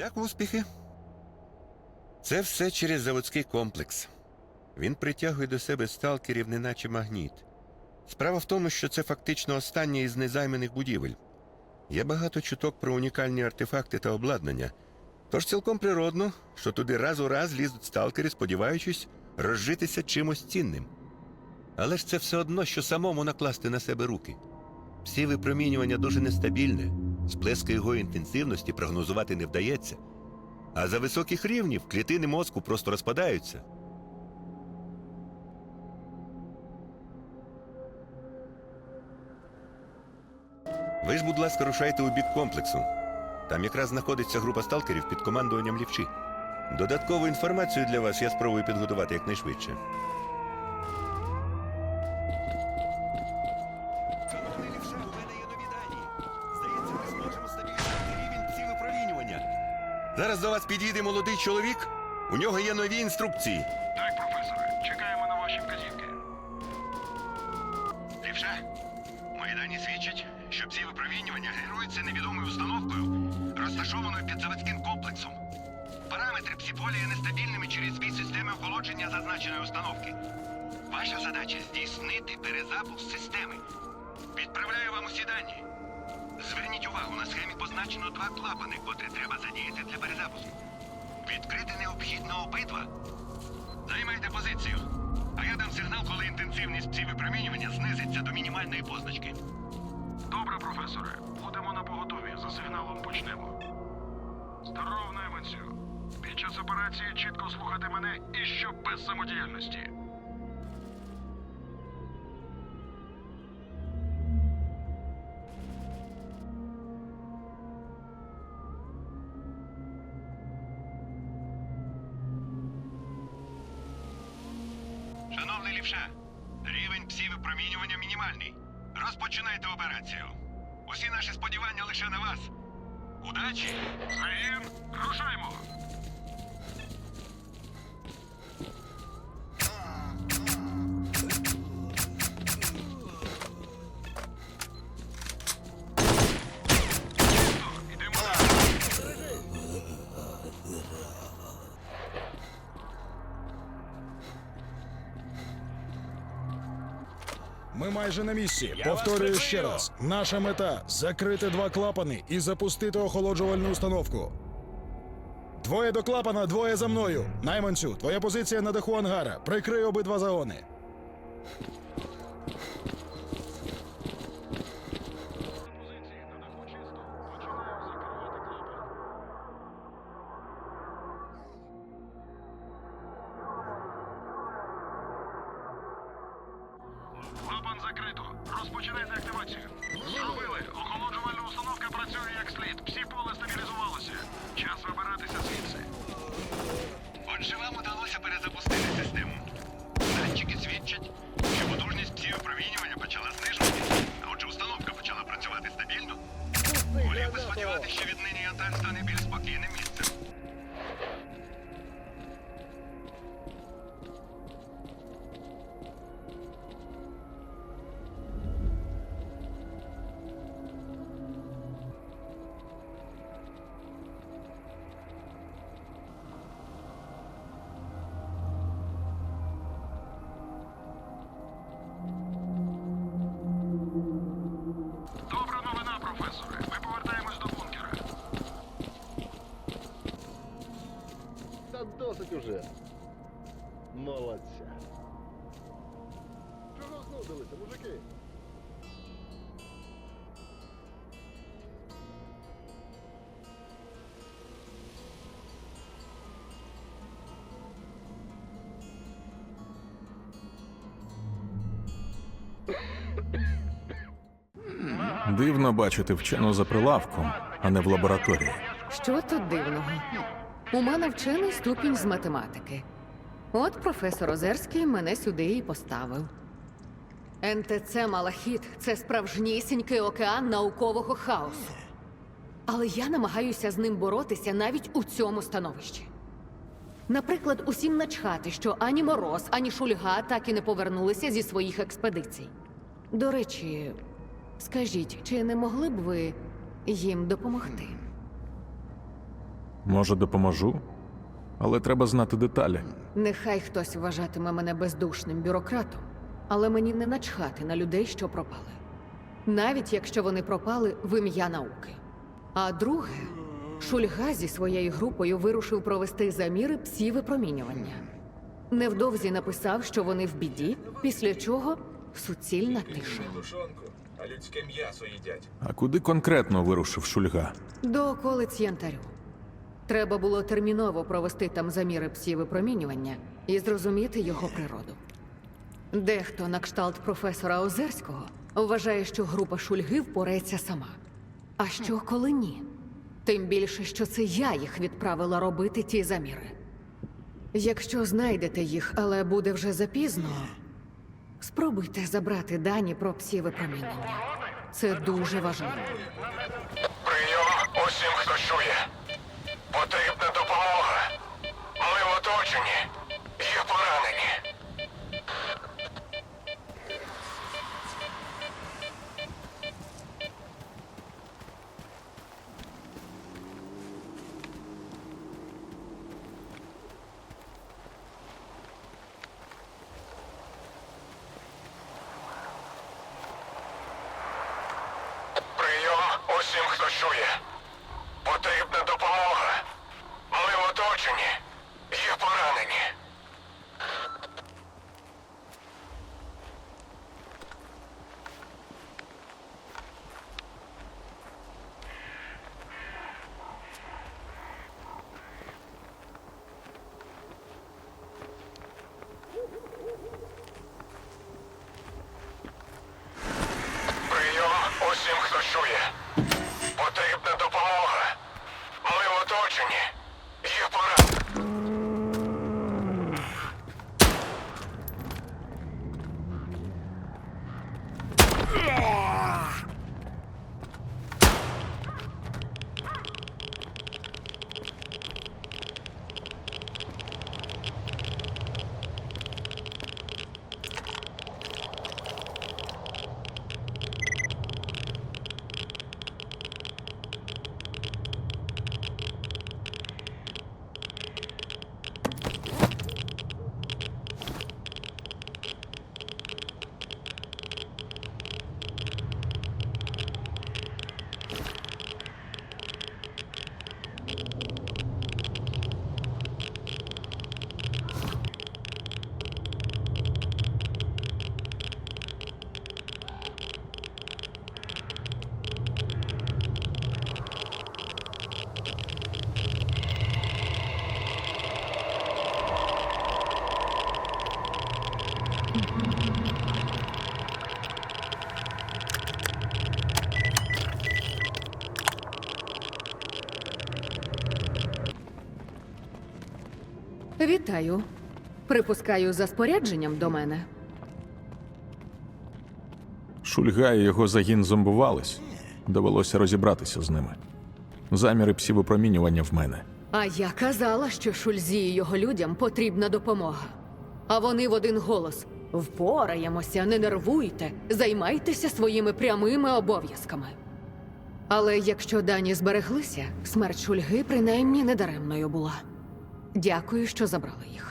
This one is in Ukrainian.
Як успіхи? Це все через заводський комплекс. Він притягує до себе сталкерів, неначе магніт. Справа в тому, що це фактично остання із незайманих будівель. Є багато чуток про унікальні артефакти та обладнання. Тож цілком природно, що туди раз у раз лізуть сталкери, сподіваючись розжитися чимось цінним. Але ж це все одно, що самому накласти на себе руки. Всі випромінювання дуже нестабільне, сплески його інтенсивності прогнозувати не вдається. А за високих рівнів клітини мозку просто розпадаються. Ви ж, будь ласка, рушайте у бік комплексу. Там якраз знаходиться група сталкерів під командуванням лівчі. Додаткову інформацію для вас я спробую підготувати якнайшвидше. Зараз до вас підійде молодий чоловік. У нього є нові інструкції. Так, професоре, чекаємо на ваші вказівки. Лівша, мої дані свідчать, що всі випромінювання генеруються невідомою установкою, розташованою під заводським комплексом. Параметри псиполі є нестабільними через дві системи охолодження зазначеної установки. Ваша задача здійснити перезапуск системи. Відправляю вам усі дані. Зверніть увагу, на схемі позначено два клапани, котрі треба. Необхідно обидва. Займайте позицію. А я дам сигнал, коли інтенсивність ці випромінювання знизиться до мінімальної позначки. Добре, професоре. Будемо на поготові. За сигналом почнемо. Здоров, найманцю. Під час операції чітко слухати мене і щоб без самодіяльності. Шановний лівша, рівень псівипромінювання мінімальний. Розпочинайте операцію. Усі наші сподівання лише на вас. Удачі! Загін, рушаймо! Ми майже на місці. Повторюю ще раз. Наша мета закрити два клапани і запустити охолоджувальну установку. Двоє до клапана, двоє за мною. Найманцю, твоя позиція на даху ангара. Прикрий обидва загони. Сподіватися, що віднині Янтар стане більш спокійним місцем. Та досить уже. Молодця. Чого знудилися, мужики? Дивно бачити вчену за прилавком, а не в лабораторії. Що тут дивного? У мене вчений ступінь з математики. От професор Озерський мене сюди і поставив. НТЦ Малахіт це справжнісінький океан наукового хаосу. Але я намагаюся з ним боротися навіть у цьому становищі. Наприклад, усім начхати, що ані Мороз, ані Шульга так і не повернулися зі своїх експедицій. До речі, скажіть, чи не могли б ви їм допомогти? Може, допоможу? Але треба знати деталі. Нехай хтось вважатиме мене бездушним бюрократом, але мені не начхати на людей, що пропали. Навіть якщо вони пропали в ім'я науки. А друге, Шульга зі своєю групою вирушив провести заміри псі-випромінювання. Невдовзі написав, що вони в біді, після чого суцільна тиша. А людське м'ясо їдять. А куди конкретно вирушив Шульга? До околиць Янтарю. Треба було терміново провести там заміри псі-випромінювання і зрозуміти його природу. Дехто на кшталт професора Озерського вважає, що група Шульги впорається сама. А що коли ні? Тим більше, що це я їх відправила робити ті заміри. Якщо знайдете їх, але буде вже запізно, спробуйте забрати дані про псі-випромінювання. Це дуже важливо. Прийом усім, хто чує. Потрібна допомога. Ми в оточенні. Є поранені. Прийом усім, хто чує. Потрібна допомога. Ми в оточенні. Є поранені. Прийом усім, хто чує. Потрібна допомога. Ми в оточенні. Є поранені. Вітаю. Припускаю за спорядженням до мене. Шульга і його загін зомбувались. Довелося розібратися з ними. Заміри псівопромінювання в мене. А я казала, що Шульзі і його людям потрібна допомога. А вони в один голос: впораємося, не нервуйте, займайтеся своїми прямими обов'язками. Але якщо дані збереглися, смерть Шульги принаймні недаремною була. Дякую, що забрали їх.